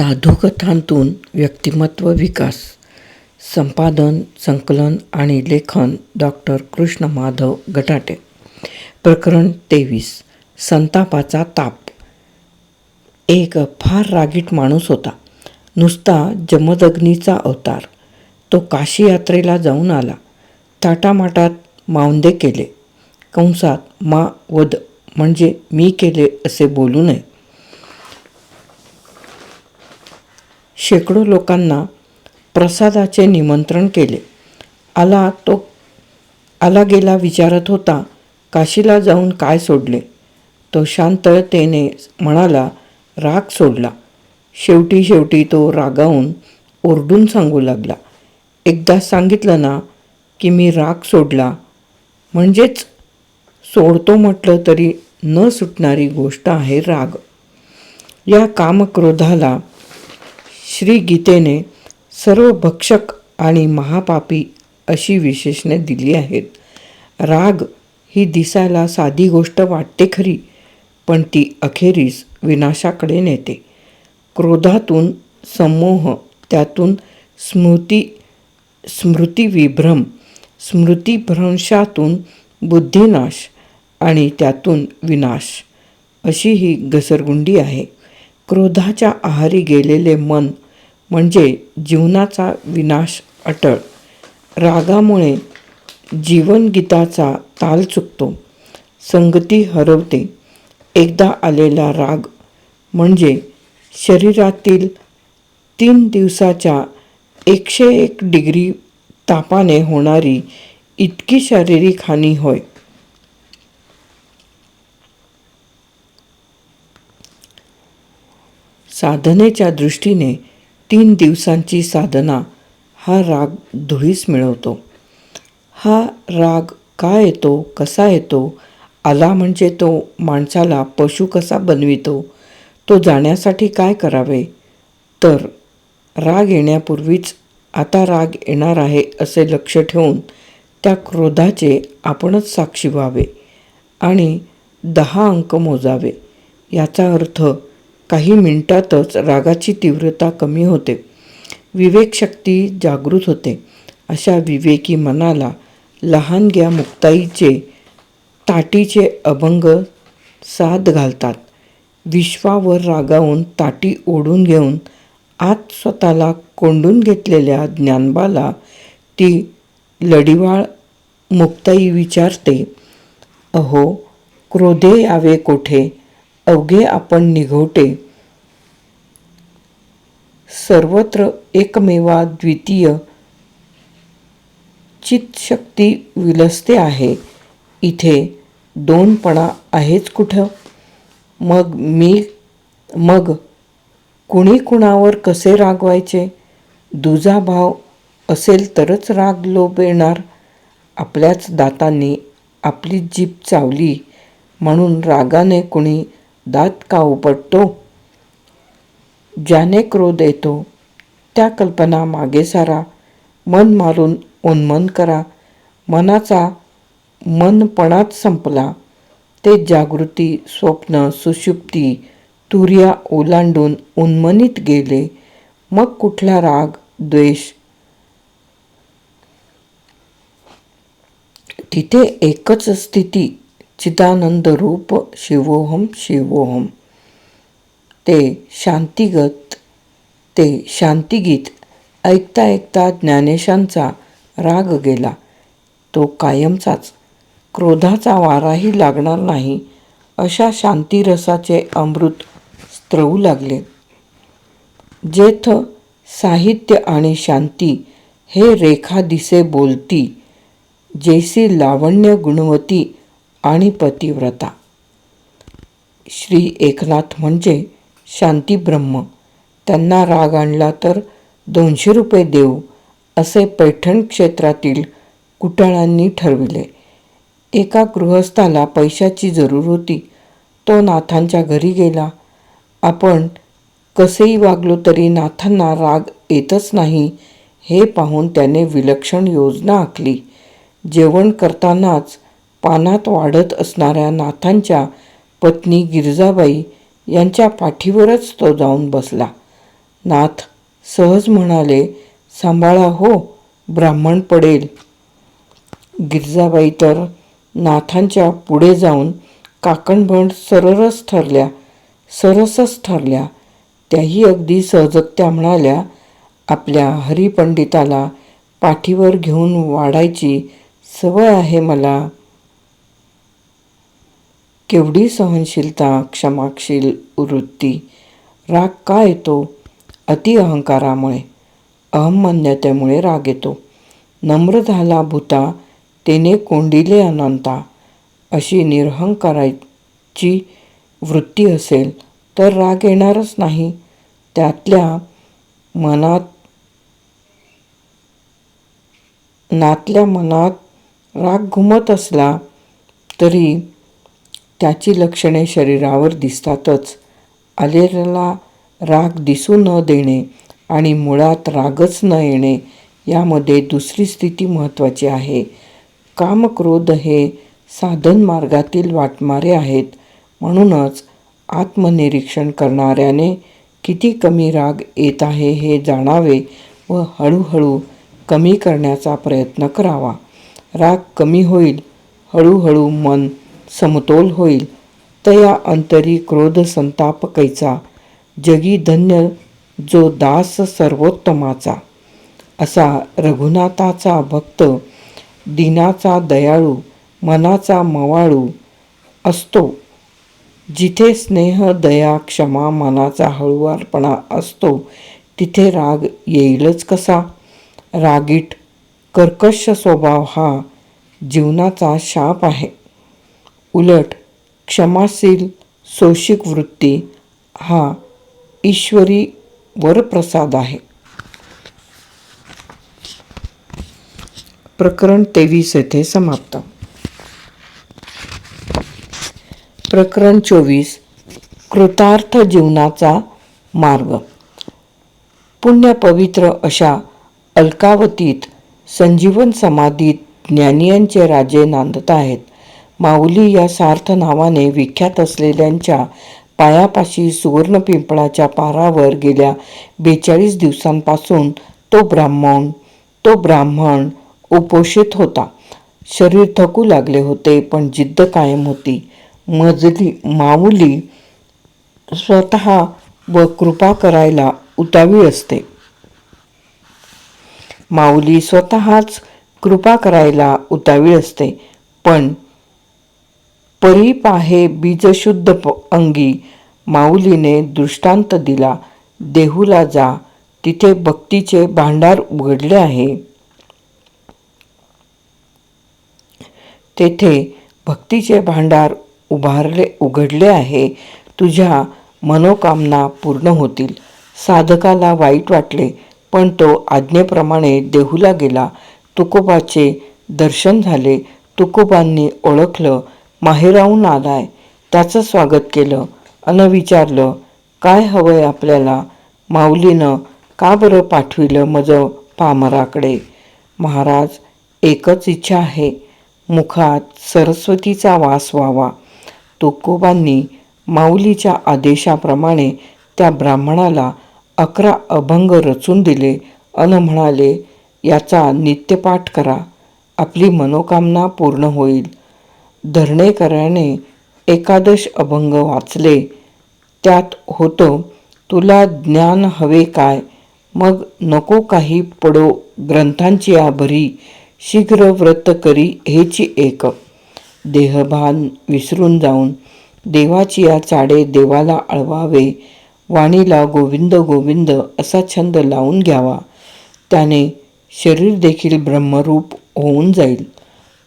साधुकथांतून व्यक्तिमत्व विकास संपादन संकलन आणि लेखन डॉक्टर कृष्ण माधव गटाटे. प्रकरण तेवीस संतापाचा ताप. एक फार रागीट माणूस होता. नुसता जमदग्नीचा अवतार. तो काशी यात्रेला जाऊन आला. ताटामाटात मावंदे केले. कंसात मा वद म्हणजे मी केले असे बोलू नये. शेकडो लोकांना प्रसादाचे निमंत्रण केले. आला तो आला गेला विचारत होता काशीला जाऊन काय सोडले? तो शांततेने म्हणाला राग सोडला. शेवटी शेवटी तो रागावून ओरडून सांगू लागला. एकदा सांगितलं ना की मी राग सोडला म्हणजेच सोडतो म्हटलं तरी न सुटणारी गोष्ट आहे राग. या कामक्रोधाला श्री गीतेने सर्व भक्षक आणि महापापी अशी विशेषणे दिली आहेत. राग ही दिसायला साधी गोष्ट वाटते खरी पण ती अखेरीस विनाशाकडे नेते. क्रोधातून समोह त्यातून स्मृती स्मृतिविभ्रम स्मृतिभ्रंशातून बुद्धिनाश आणि त्यातून विनाश अशी ही घसरगुंडी आहे. क्रोधाच्या आहारी गेलेले मन म्हणजे जीवनाचा विनाश अटळ. रागामुळे जीवनगीताचा ताल चुकतो. संगती हरवते. एकदा आलेला राग म्हणजे शरीरातील तीन दिवसाच्या एकशे एक डिग्री तापाने होणारी इतकी शारीरिक हानी होय. साधनेच्या दृष्टीने तीन दिवसांची साधना हा राग धुळीस मिळवतो. हा राग का येतो कसा येतो आला म्हणजे तो माणसाला पशु कसा बनवितो तो जाण्यासाठी काय करावे? तर राग येण्यापूर्वीच आता राग येणार आहे असे लक्ष ठेवून त्या क्रोधाचे आपणच साक्षी व्हावे आणि दहा अंक मोजावे. याचा अर्थ काही मिनिटातच रागाची तीव्रता कमी होते. विवेकशक्ती जागृत होते. अशा विवेकी मनाला लहानग्या मुक्ताईचे ताटीचे अभंग साथ घालतात. विश्वावर रागावून ताटी ओढून घेऊन आत स्वतःला कोंडून घेतलेल्या ज्ञानबाला ती लढीवाळ मुक्ताई विचारते अहो क्रोधे यावे कोठे? अवघे आपण निघवटे. सर्वत्र एकमेवा द्वितीय चितशक्ती विलसते आहे. इथे दोनपणा आहेच कुठं? मग मी मग कुणी कुणावर कसे रागवायचे? दुजा भाव असेल तरच राग लोभ येणार. आपल्याच दातांनी आपली जीभ चावली म्हणून रागाने कुणी दात का उपटतो? ज्याने क्रोध येतो त्या कल्पना मागे सारा. मन मारून उन्मन करा. मनाचा मनपणात संपला. ते जागृती स्वप्न सुषुप्ती तुर्या ओलांडून उन्मनीत गेले. मग कुठला राग द्वेष? तिथे एकच स्थिती. चिदानंद रूप शिवोहम शिवोहम. ते शांतिगत ते शांतिगीत ऐकता ऐकता ज्ञानेशांचा राग गेला. तो कायमचाच क्रोधाचा वाराही लागणार नाही अशा शांतिरसाचे अमृत स्त्रवू लागले. जेथ साहित्य आणि शांती हे रेखा दिसे बोलती जैसी लावण्य गुणवती आणि पतिव्रता. श्री एकनाथ म्हणजे शांती ब्रह्म. त्यांना राग आणला तर दोनशे रुपये देऊ असे पैठण क्षेत्रातील कुटाळांनी ठरविले. एका गृहस्थाला पैशाची जरूर होती. तो नाथांच्या घरी गेला. आपण कसेही वागलो तरी नाथांना राग येतच नाही हे पाहून त्याने विलक्षण योजना आखली. जेवण करतानाच पानात वाढत असणाऱ्या नाथांच्या पत्नी गिरजाबाई यांच्या पाठीवरच तो जाऊन बसला. नाथ सहज म्हणाले सांभाळा हो ब्राह्मण पडेल. गिरजाबाई तर नाथांच्या पुढे जाऊन काकणभंड सररस ठरल्या सरसच ठरल्या. त्याही अगदी सहजगत्या म्हणाल्या आपल्या हरिपंडिताला पाठीवर घेऊन वाढायची सवय आहे मला. केवढी सहनशीलता क्षमाशील वृत्ती. राग का येतो? अति अहंकारामुळे. अहमन्यतेमुळे राग येतो. नम्र झाला भूता तेने कोंडिले अनंता. अशी निरहंकाराची वृत्ती असेल तर राग येणारच नाही. त्यातल्या मनात नातल्या मनात राग घुमत असला तरी त्याची लक्षणे शरीरावर दिसतातच. आलेला राग दिसू न देणे आणि मुळात रागच न येणे यामध्ये दुसरी स्थिती महत्त्वाची आहे. कामक्रोध हे साधन मार्गातील वाटमारे आहेत. म्हणूनच आत्मनिरीक्षण करणाऱ्याने किती कमी राग येत आहे हे जाणावे व हळूहळू कमी करण्याचा प्रयत्न करावा. राग कमी होईल हळूहळू मन समतोल होईल. तया अंतरी क्रोध संताप कैचा जगी धन्य जो दास सर्वोत्तमाचा. असा रघुनाथाचा भक्त दिनाचा दयाळू मनाचा मवाळू असतो. जिथे स्नेह दया क्षमा मनाचा हळुवारपणा असतो तिथे राग येईलच कसा? रागीट कर्कश स्वभाव हा जीवनाचा शाप आहे. उलट क्षमाशील सोशिक वृत्ती हा ईश्वरी वरप्रसाद आहे. प्रकरण तेवीस येथे समाप्त. प्रकरण चोवीस कृतार्थ जीवनाचा मार्ग. पुण्य पवित्र अशा अलकावतीत संजीवन समाधीत ज्ञानियांचे राजे नांदत आहेत. माऊली या सार्थ नावाने विख्यात असलेल्यांच्या पायापाशी सुवर्ण पिंपळाच्या पारावर गेल्या बेचाळीस दिवसांपासून तो ब्राह्मण तो ब्राह्मण उपोषित होता. शरीर थकू लागले होते पण जिद्द कायम होती. मजली माऊली स्वतः व कृपा करायला उतावी असते. माऊली स्वतःच कृपा करायला उतावी असते पण परी आहे बीजशुद्ध प अंगी. माऊलीने दृष्टांत दिला देहूला जा तिथे भक्तीचे भांडार उघडले आहे. तेथे भक्तीचे भांडार उभारले उघडले आहे. तुझ्या मनोकामना पूर्ण होतील. साधकाला वाईट वाटले पण तो आज्ञेप्रमाणे देहूला गेला. तुकोबाचे दर्शन झाले. तुकोबांनी ओळखलं माहेराहून आलाय त्याचं स्वागत केलं. अन विचारलं काय हवंय आपल्याला? माऊलीनं का बरं पाठविलं मज पामराकडे? महाराज एकच इच्छा आहे. मुखात सरस्वतीचा वास व्हावा. तुकोबांनी माऊलीच्या आदेशाप्रमाणे त्या ब्राह्मणाला अकरा अभंग रचून दिले. अन म्हणाले याचा नित्यपाठ करा. आपली मनोकामना पूर्ण होईल. धरणेकराने एकादश अभंग वाचले. त्यात होतं तुला ज्ञान हवे काय? मग नको काही पडो ग्रंथांची आभरी शीघ्र व्रत करी हेची एक. देहभान विसरून जाऊन देवाची या चाडे देवाला आळवावे वाणीला गोविंद गोविंद असा छंद लावून घ्यावा. त्याने शरीर देखील ब्रह्मरूप होऊन जाईल.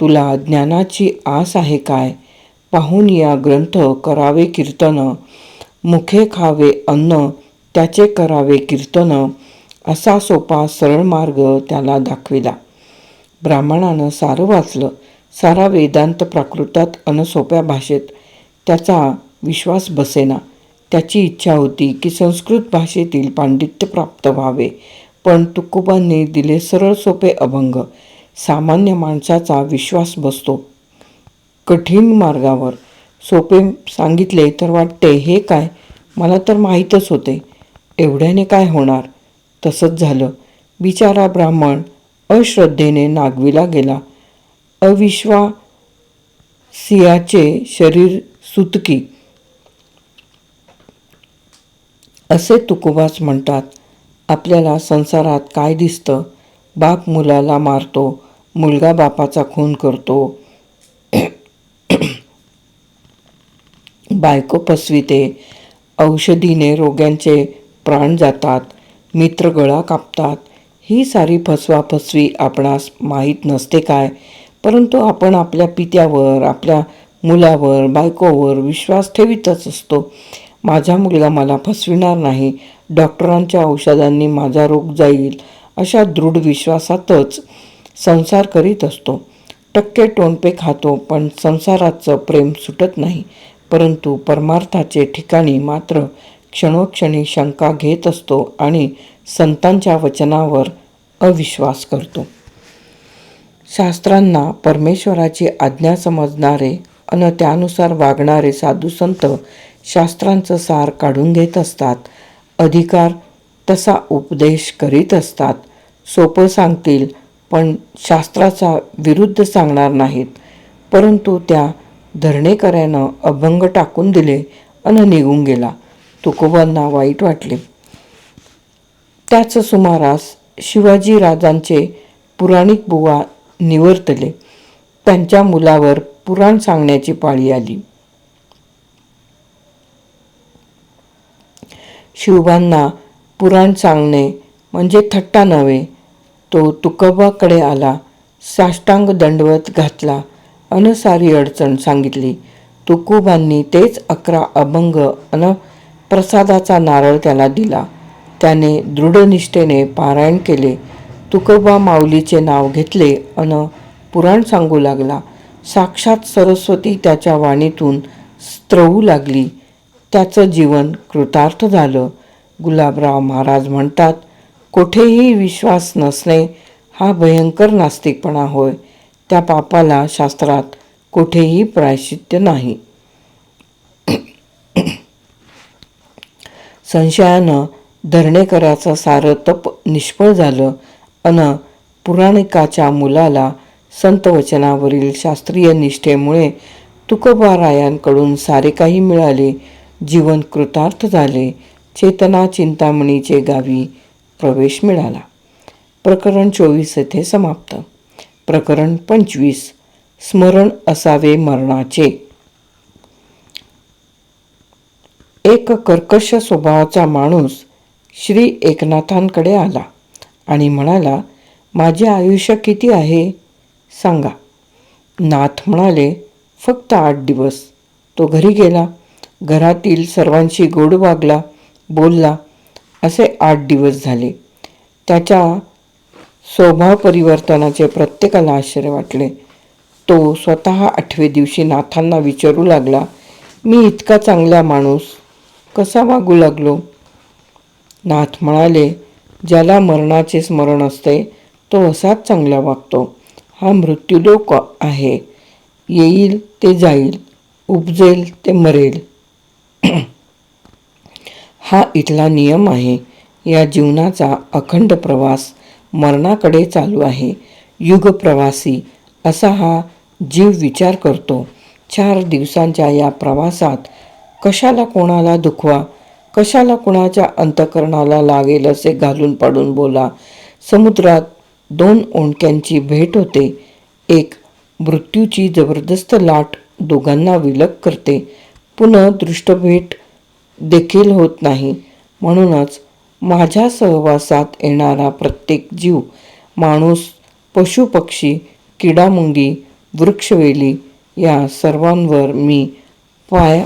तुला ज्ञानाची आस आहे काय? पाहून या ग्रंथ करावे कीर्तन. मुखे खावे अन्न त्याचे करावे कीर्तन. असा सोपा सरळ मार्ग त्याला दाखविला. ब्राह्मणानं सारं वाचलं. सारा वेदांत प्राकृतात अन सोप्या भाषेत. त्याचा विश्वास बसेना. त्याची इच्छा होती की संस्कृत भाषेतील पांडित्य प्राप्त व्हावे. पण तुकोबांनी दिले सरळ सोपे अभंग. सामान्य माणसाचा विश्वास बसतो. कठीण मार्गावर. सोपे सांगितले तर वाटते हे काय? मला तर माहीतच होते. एवढ्याने काय होणार? तसंच झालं. बिचारा ब्राह्मण अश्रद्धेने नागविला गेला. अविश्वासियाचे शरीर सुतकी. असे तुकोबाच म्हणतात आपल्याला संसारात काय दिसतं? बाप मुलाला मारतो मुलगा बापाचा खून करतो. बायको फसविते औषधीने रोग्यांचे प्राण जातात. मित्र गळा कापतात. ही सारी फसवाफसवी आपणास माहीत नसते काय? परंतु आपण आपल्या पित्यावर आपल्या मुलावर बायकोवर विश्वास ठेवीतच असतो. माझा मुलगा मला फसविणार नाही. डॉक्टरांच्या औषधांनी माझा रोग जाईल अशा दृढ विश्वासातच संसार करीत असतो. टक्के टोनपे खातो पण संसाराचं प्रेम सुटत नाही. परंतु परमार्थाचे ठिकाणी मात्र क्षणोक्षणी शंका घेत असतो आणि संतांच्या वचनावर अविश्वास करतो. शास्त्रांना परमेश्वराची आज्ञा समजणारे अन त्यानुसार वागणारे साधू संत शास्त्रांचं सार काढून घेत असतात. अधिकार तसा उपदेश करीत असतात. सोपं सांगतील पण शास्त्राचा विरुद्ध सांगणार नाहीत. परंतु त्या धरणेकऱ्यानं अभंग टाकून दिले अन निघून गेला. तुकोबांना वाईट वाटले. त्याच सुमारास शिवाजी राजांचे पुराणिक बुवा निवर्तले. त्यांच्या मुलावर पुराण सांगण्याची पाळी आली. शिवबांना पुराण सांगणे म्हणजे थट्टा नव्हे तो तुकोबाकडे आला साष्टांग दंडवत घातला. अन सारी अडचण सांगितली. तुकोबांनी तेच अकरा अभंग अन प्रसादाचा नारळ त्याला दिला. त्याने दृढनिष्ठेने पारायण केले. तुकोबा माऊलीचे नाव घेतले अन पुराण सांगू लागला. साक्षात सरस्वती त्याच्या वाणीतून स्त्रवू लागली. त्याचं जीवन कृतार्थ झालं. गुलाबराव महाराज म्हणतात कोठेही विश्वास नसणे हा भयंकर नास्तिकपणा होय. त्या पापाला शास्त्रात कोठेही प्रायश्चित्य नाही. संशयानं धरणेकराचं सारं तप निष्फळ झालं अन पुराणिकाच्या मुलाला संतवचनावरील शास्त्रीय निष्ठेमुळे तुकोबारायांकडून सारे काही मिळाले. जीवन कृतार्थ झाले. चेतना चिंतामणीचे गावी प्रवेश मिळाला. प्रकरण चोवीस येथे समाप्त. प्रकरण पंचवीस. स्मरण असावे मरणाचे. एक कर्कश स्वभावाचा माणूस श्री एकनाथांकडे आला आणि म्हणाला माझे आयुष्य किती आहे? सांगा. नाथ म्हणाले फक्त आठ दिवस. तो घरी गेला. घरातील सर्वांशी गोड वागला बोलला आठ दिवस झाले. त्याच्या स्वभाव परिवर्तनाचे प्रत्येकाला आश्चर्य वाटले. तो स्वतः आठवे दिवशी नाथांना विचारू लागला मी इतका चांगला माणूस कसा वागू लागलो? नाथ म्हणाले ज्याला मरणाचे स्मरण असते तो असाच चांगला वागतो. हा मृत्यूलोक आहे. येईल ते जाईल उपजेल ते मरेल. हा इथला नियम आहे. या जीवनाचा अखंड प्रवास मरणाकडे चालू आहे. युग प्रवासी असा हा जीव विचार करतो. चार दिवसांच्या या प्रवासात कशाला कोणाला दुखवा कशाला कुणाच्या अंतकरणाला लागेल असे घालून पाडून बोला. समुद्रात दोन ओंडक्यांची भेट होते. एक मृत्यूची जबरदस्त लाट दोघांना विलग करते. पुन्हा दृष्टभेट देखील होत नाही. म्हणूनच माझ्या सहवासात येणारा प्रत्येक जीव माणूस पशुपक्षी किडामुंगी वृक्षवेली या सर्वांवर मी पाया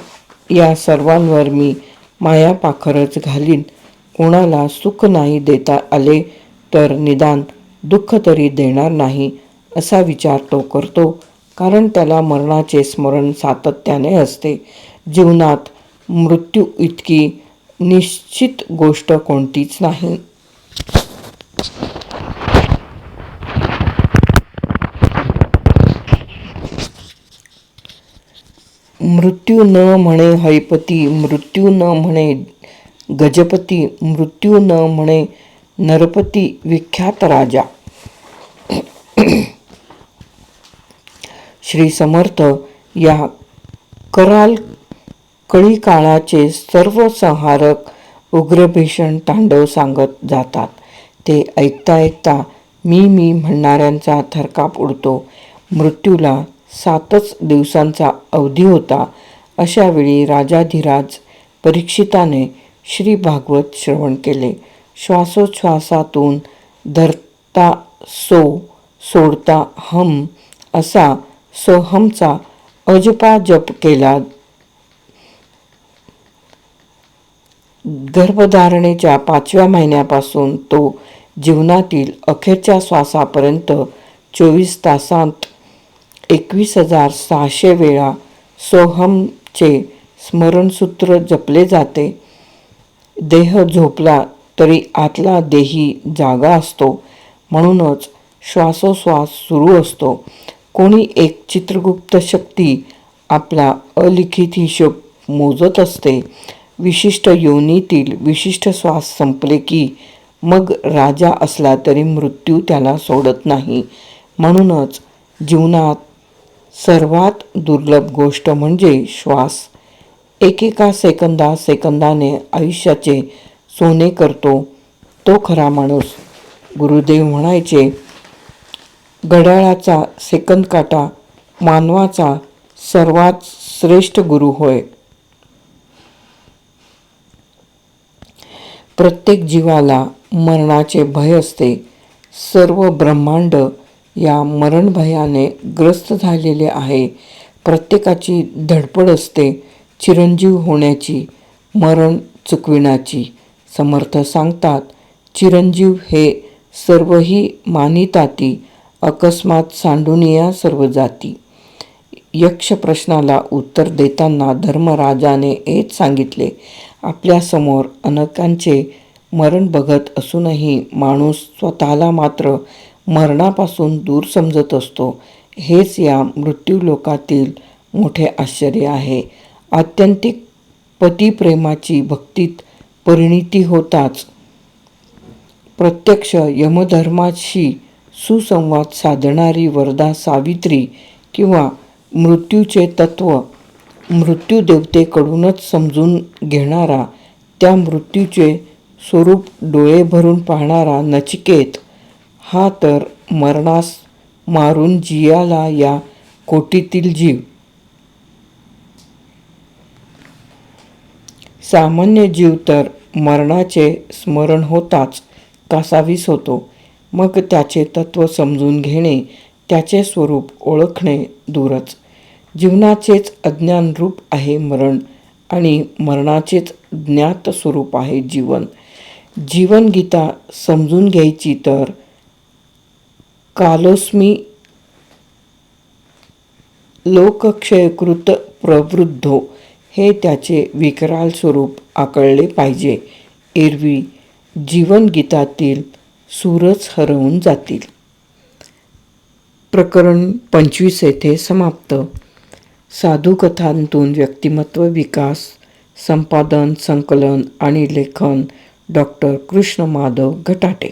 या सर्वांवर मी माया पाखरच घालीन. कोणाला सुख नाही देता आले तर निदान दुःख तरी देणार नाही असा विचार तो करतो. कारण त्याला मरणाचे स्मरण सातत्याने असते. जीवनात मृत्यू इतकी निश्चित गोष्ट कोणतीच नाही. मृत्यू न म्हणे हैपती मृत्यू न म्हणे गजपती मृत्यू न म्हणे नरपती विख्यात राजा. श्री समर्थ या कराल कळी काळाचे सर्व संहारक उग्रभीषण तांडव सांगत जातात. ते ऐकता ऐकता मी मी म्हणणाऱ्यांचा थरकाप उडतो. मृत्यूला सातच दिवसांचा अवधी होता. अशावेळी राजाधिराज परीक्षिताने श्री भागवत श्रवण केले. श्वासोच्छ्वासातून धरता सो सोडता हम असा सोहमचा अजपा जप केला गर्भधारणेच्या पाचव्या महिन्यापासून तो जीवनातील अखेरच्या श्वासापर्यंत चोवीस तासांत एकवीस हजार सहाशे वेळा सोहमचे स्मरणसूत्र जपले जाते. देह झोपला तरी आतला देही जागा असतो. म्हणूनच श्वासोश्वास सुरू असतो. कोणी एक चित्रगुप्त शक्ती आपला अलिखित हिशोब मोजत असते. विशिष्ट योनीतील विशिष्ट श्वास संपले की मग राजा असला तरी मृत्यू त्याला सोडत नाही. म्हणूनच जीवनात सर्वात दुर्लभ गोष्ट म्हणजे श्वास. एकेका सेकंदा सेकंदाने आयुष्याचे सोने करतो. तो खरा माणूस. गुरुदेव म्हणायचे घड्याळाचा सेकंद काटा मानवाचा सर्वात श्रेष्ठ गुरु होय. प्रत्येक जीवाला मरणाचे भय असते. सर्व ब्रह्मांड या मरणभयाने ग्रस्त झालेले आहे. प्रत्येकाची धडपड असते चिरंजीव होण्याची मरण चुकविण्याची. समर्थ सांगतात चिरंजीव हे सर्वही मानिताती अकस्मात सांडुनिया सर्व जाती. यक्ष प्रश्नाला उत्तर देताना धर्मराजाने हेच सांगितले. आपल्यासमोर अनेकांचे मरण बघत असूनही माणूस स्वतःला मात्र मरणापासून दूर समजत असतो. हेच या मृत्यूलोकातील मोठे आश्चर्य आहे. आत्यंतिक पतिप्रेमाची भक्तीत परिणिती होताच. प्रत्यक्ष यमधर्माशी सुसंवाद साधणारी वरदा सावित्री किंवा मृत्यूचे तत्व मृत्यूदेवतेकडूनच समजून घेणारा त्या मृत्यूचे स्वरूप डोळे भरून पाहणारा नचिकेत हा तर मरणास मारून जियाला या कोटीतील जीव. सामान्य जीव तर मरणाचे स्मरण होताच कासावीस होतो. मग त्याचे तत्व समजून घेणे त्याचे स्वरूप ओळखणे दूरच. जीवनाचेच अज्ञान रूप आहे मरण आणि मरणाचेच ज्ञात स्वरूप आहे जीवन. जीवनगीता समजून घ्यायची तर कालोस्मी लोकक्षयकृत प्रवृद्धो हे त्याचे विकराल स्वरूप आकळले पाहिजे. एरवी जीवनगीतातील सूरच हरवून जातील. प्रकरण पंचवीस येथे समाप्त. साधुकथांतून व्यक्तिमत्व विकास संपादन संकलन आणि लेखन डॉक्टर कृष्ण माधव घटाटे